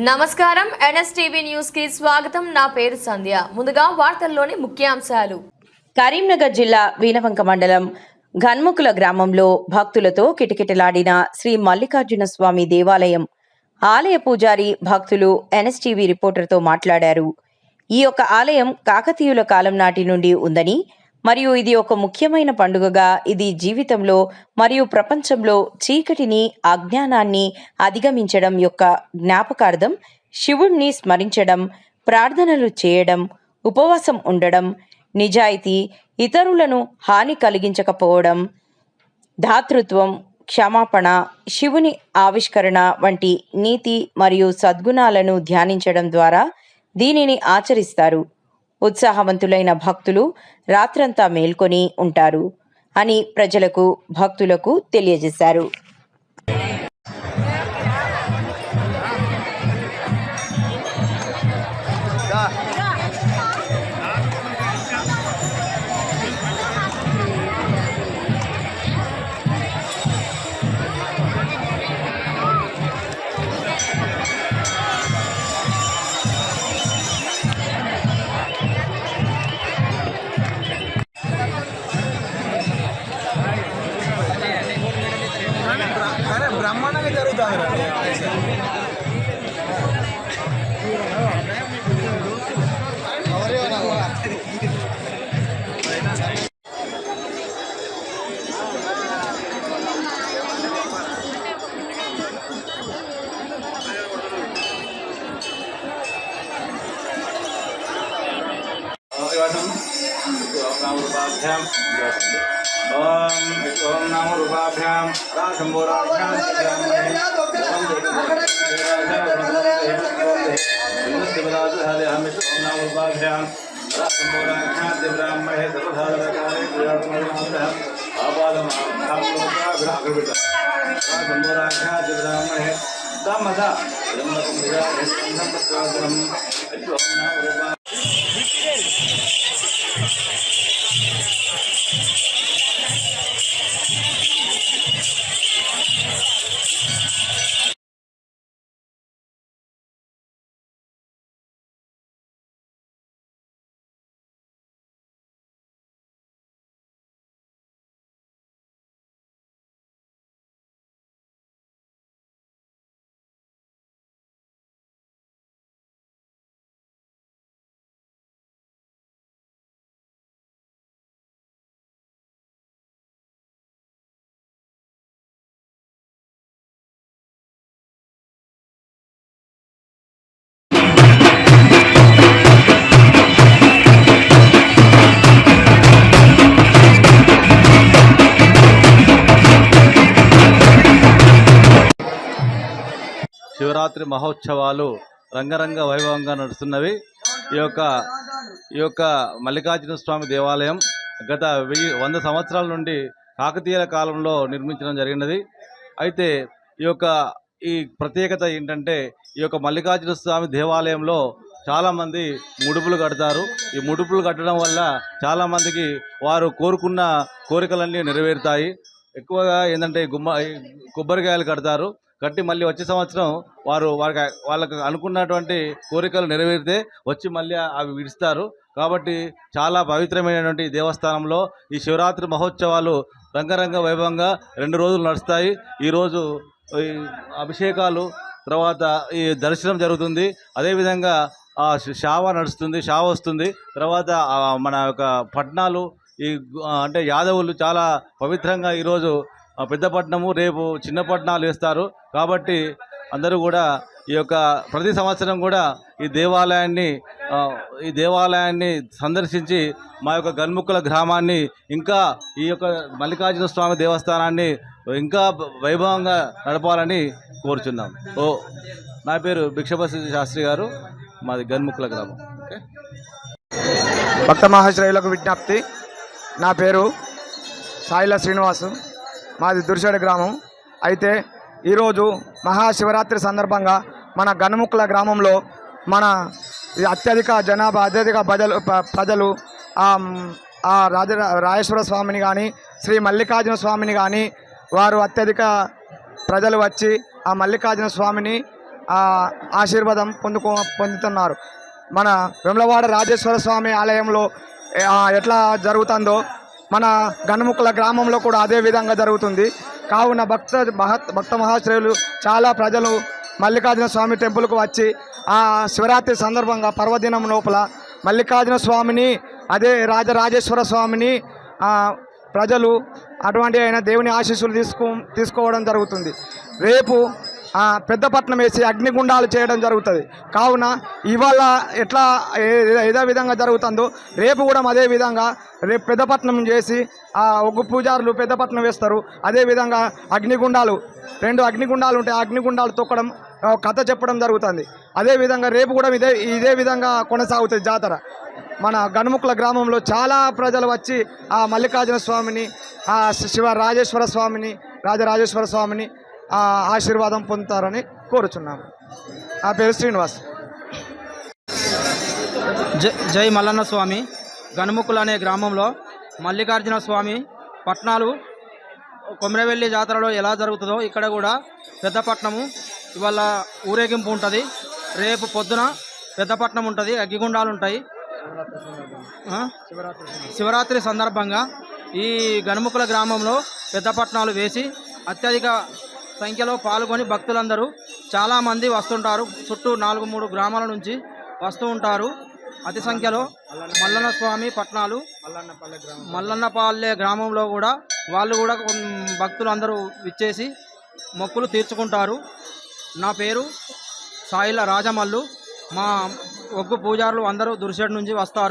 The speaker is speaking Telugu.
నమస్కారం. ఎన్ఎస్టీవీ న్యూస్కి స్వాగతం. నా పేరు సంధ్య. ముందుగా వార్తల్లోని ముఖ్యాంశాలు. కరీంనగర్ జిల్లా వీనవంక మండలం ఘన్ముకుల గ్రామంలో భక్తులతో కిటకిటలాడిన శ్రీ మల్లికార్జున స్వామి దేవాలయం. ఆలయ పూజారి భక్తులు ఎన్ఎస్టీవీ రిపోర్టర్తో మాట్లాడారు. ఈ యొక్క ఆలయం కాకతీయుల కాలం నాటి నుండి ఉందని మరియు ఇది ఒక ముఖ్యమైన పండుగగా ఇది జీవితంలో మరియు ప్రపంచంలో చీకటిని అజ్ఞానాన్ని అధిగమించడం యొక్క జ్ఞాపకార్థం శివుణ్ణి స్మరించడం ప్రార్థనలు చేయడం ఉపవాసం ఉండడం నిజాయితీ ఇతరులను హాని కలిగించకపోవడం దాతృత్వం క్షమాపణ శివుని ఆవిష్కరణ వంటి నీతి మరియు సద్గుణాలను ధ్యానించడం ద్వారా దీనిని ఆచరిస్తారు. ఉత్సాహవంతులైన భక్తులు రాత్రంతా మేల్కొని ఉంటారు అని ప్రజలకు భక్తులకు తెలియజేశారు. விட்டாங்க विश्वासम ओम ओम रूपाभ्याम राशंभो Вы శివరాత్రి మహోత్సవాలు రంగరంగ వైభవంగా నడుస్తున్నవి. ఈ యొక్క ఈ యొక్క మల్లికార్జున స్వామి దేవాలయం గత వెయ్యి వంద సంవత్సరాల నుండి కాకతీయుల కాలంలో నిర్మించడం జరిగినది. అయితే ఈ యొక్క ఈ ప్రత్యేకత ఏంటంటే ఈ యొక్క మల్లికార్జున స్వామి దేవాలయంలో చాలామంది ముడుపులు కడతారు. ఈ ముడుపులు కట్టడం వల్ల చాలామందికి వారు కోరుకున్న కోరికలన్నీ నెరవేరుతాయి. ఎక్కువగా ఏంటంటే గుమ్మ కొబ్బరికాయలు కడతారు. కట్టి మళ్ళీ వచ్చే సంవత్సరం వారు వారికి వాళ్ళకి అనుకున్నటువంటి కోరికలు నెరవేరితే వచ్చి మళ్ళీ అవి విడుస్తారు. కాబట్టి చాలా పవిత్రమైనటువంటి దేవస్థానంలో ఈ శివరాత్రి మహోత్సవాలు రంగరంగ వైభవంగా రెండు రోజులు నడుస్తాయి. ఈరోజు అభిషేకాలు తర్వాత ఈ దర్శనం జరుగుతుంది. అదేవిధంగా ఆ షావ నడుస్తుంది షావ వస్తుంది. తర్వాత మన యొక్క పట్నాలు ఈ అంటే యాదవులు చాలా పవిత్రంగా ఈరోజు పెద్దపట్నము రేపు చిన్నపట్నాలు వేస్తారు. కాబట్టి అందరూ కూడా ఈ యొక్క ప్రతి సంవత్సరం కూడా ఈ దేవాలయాన్ని ఈ దేవాలయాన్ని సందర్శించి మా యొక్క గన్ముక్కుల గ్రామాన్ని ఇంకా ఈ యొక్క మల్లికార్జున స్వామి దేవస్థానాన్ని ఇంకా వైభవంగా నడపాలని కోరుచున్నాం. ఓ నా పేరు భిక్షపతి శాస్త్రి గారు మాది గన్ముక్కుల గ్రామం. ఓకే? భక్త మహాశ్రయులకు విజ్ఞప్తి. నా పేరు సాయిల శ్రీనివాసు. మాది దుర్షడి గ్రామం. అయితే ఈరోజు మహాశివరాత్రి సందర్భంగా మన గనుముక్కల గ్రామంలో మన ఈ అత్యధిక జనాభా అత్యధిక ప్రజలు ప్రజలు ఆ, రాజ రాజేశ్వర స్వామిని కానీ శ్రీ మల్లికార్జున స్వామిని కానీ వారు అత్యధిక ప్రజలు వచ్చి ఆ మల్లికార్జున స్వామిని ఆశీర్వాదం పొందుకో పొందుతున్నారు. మన వెమ్లవాడ రాజేశ్వర స్వామి ఆలయంలో ఎట్లా జరుగుతుందో మన గణముకుల గ్రామంలో కూడా అదే విధంగా జరుగుతుంది. కావున భక్త మహత్ భక్త మహాశ్రయులు చాలా ప్రజలు మల్లికార్జున స్వామి టెంపుల్కు వచ్చి ఆ శివరాత్రి సందర్భంగా పర్వదినం లోపల మల్లికార్జున స్వామిని అదే రాజరాజేశ్వర స్వామిని ప్రజలు అటువంటి అయిన దేవుని ఆశీస్సులు తీసుకో తీసుకోవడం జరుగుతుంది. రేపు పెద్దపట్నం వేసి అగ్నిగుండాలు చేయడం జరుగుతుంది. కావున ఇవాళ ఎట్లా ఏదో విధంగా జరుగుతుందో రేపు కూడా అదే విధంగా రేపు పెద్దపట్నం చేసి ఆ ఒగ్గు పూజారులు పెద్దపట్నం వేస్తారు. అదేవిధంగా అగ్నిగుండాలు రెండు అగ్నిగుండాలు ఉంటాయి ఆ అగ్నిగుండాలు తొక్కడం కథ చెప్పడం జరుగుతుంది. అదే విధంగా రేపు కూడా ఇదే ఇదే విధంగా కొనసాగుతుంది జాతర. మన గణముకుల గ్రామంలో చాలా ప్రజలు వచ్చి ఆ మల్లికార్జున స్వామిని ఆ శివ రాజేశ్వర స్వామిని రాజరాజేశ్వర స్వామిని ఆశీర్వాదం పొందుతారని కోరుచున్నాము. నా పేరు శ్రీనివాస్. జై జై మల్లన్న స్వామి. గనుముకులు అనే గ్రామంలో మల్లికార్జున స్వామి పట్నాలు కొమరవెల్లి జాతరలో ఎలా జరుగుతుందో ఇక్కడ కూడా పెద్దపట్నము ఇవాళ ఊరేగింపు ఉంటుంది. రేపు పొద్దున పెద్దపట్నం ఉంటుంది అగ్గిగుండాలు ఉంటాయి. శివరాత్రి సందర్భంగా ఈ గనుముకుల గ్రామంలో పెద్దపట్నాలు వేసి అత్యధిక సంఖ్యలో పాల్గొని భక్తులందరూ చాలామంది వస్తుంటారు. చుట్టూ నాలుగు మూడు గ్రామాల నుంచి వస్తూ ఉంటారు. అతి సంఖ్యలో మల్లన్న స్వామి పట్నాలు మల్లన్నపల్లె గ్రామంలో కూడా వాళ్ళు కూడా భక్తులు అందరూ విచ్చేసి మొక్కులు తీర్చుకుంటారు. నా పేరు సాయిల రాజమల్లు. మా ఒగ్గు పూజారులు అందరూ దుర్షేడ్ నుంచి వస్తారు.